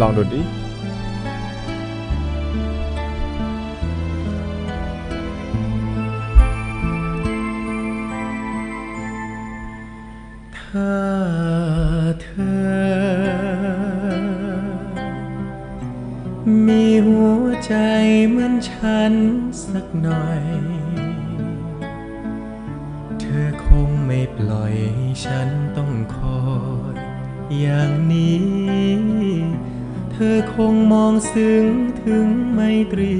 ลองดูดิถ้าเธอ มีหัวใจเหมือนฉันสักหน่อย เธอคงไม่ปล่อยให้ฉันต้องคอยอย่างนี้ เธอคงมองซึ้งถึงไมตรี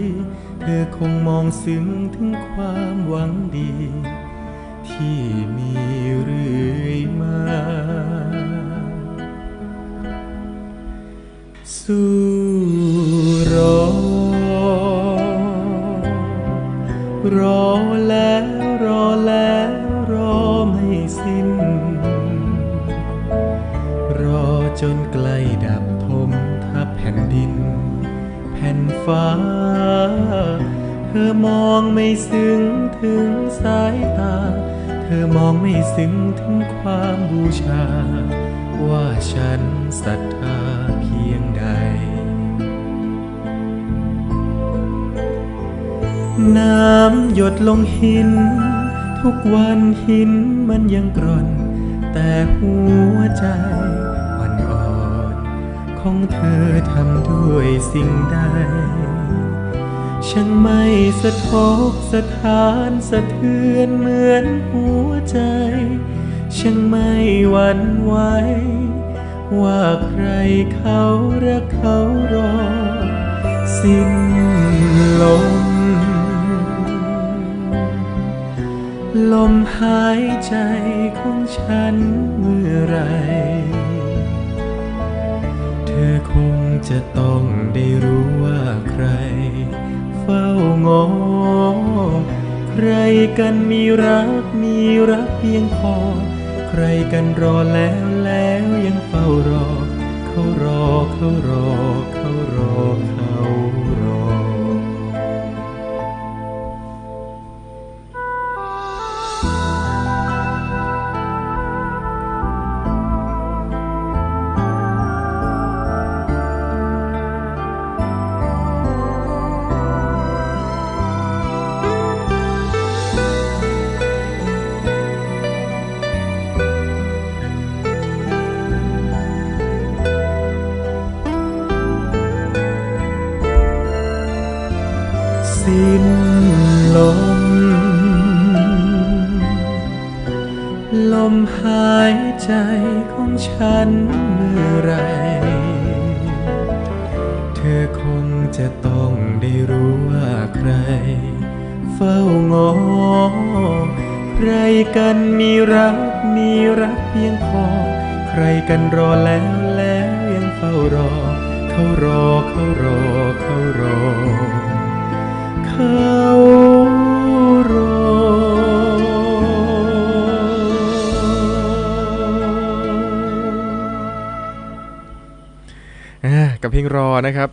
เธอคงมองซึ้งถึงความหวังดี ที่มีเรื่อยมา สู้รอ รอแล้วรอแล้วรอไม่สิ้น รอจนใกล้ดับทม แผ่นดิน แผ่นฟ้า เธอมองไม่ซึ้งถึงสายตา เธอมองไม่ซึ้งถึงความบูชา ว่าฉันศรัทธาเพียงใด น้ำหยดลงหิน ทุกวันหินมันยังกร่อน แต่หัวใจ ของเธอทำด้วยสิ่งใดช่างไม่สะทกสะทานสะเทือนเหมือนหัวใจช่างไม่หวั่นไหวว่าใครเขารักเขารอ สิ้นลม ลมหายใจของฉันเมื่อไร จะต้องได้รู้ว่าใคร เฝ้างอ ใครกันมีรักมีรักเพียงพอ ใครกันรอแล้วแล้วยังเฝ้ารอ เขารอเขารอเขารอเขา สิ้นลม ลมหายใจของฉันเมื่อไร เธอคงจะต้องได้รู้ว่าใคร เฝ้างอ ใครกันมีรักมีรักเพียงพอ ใครกันรอแล้วแล้วยังเฝ้ารอ เขารอเขารอเขารอ กับเพลงรอนะครับ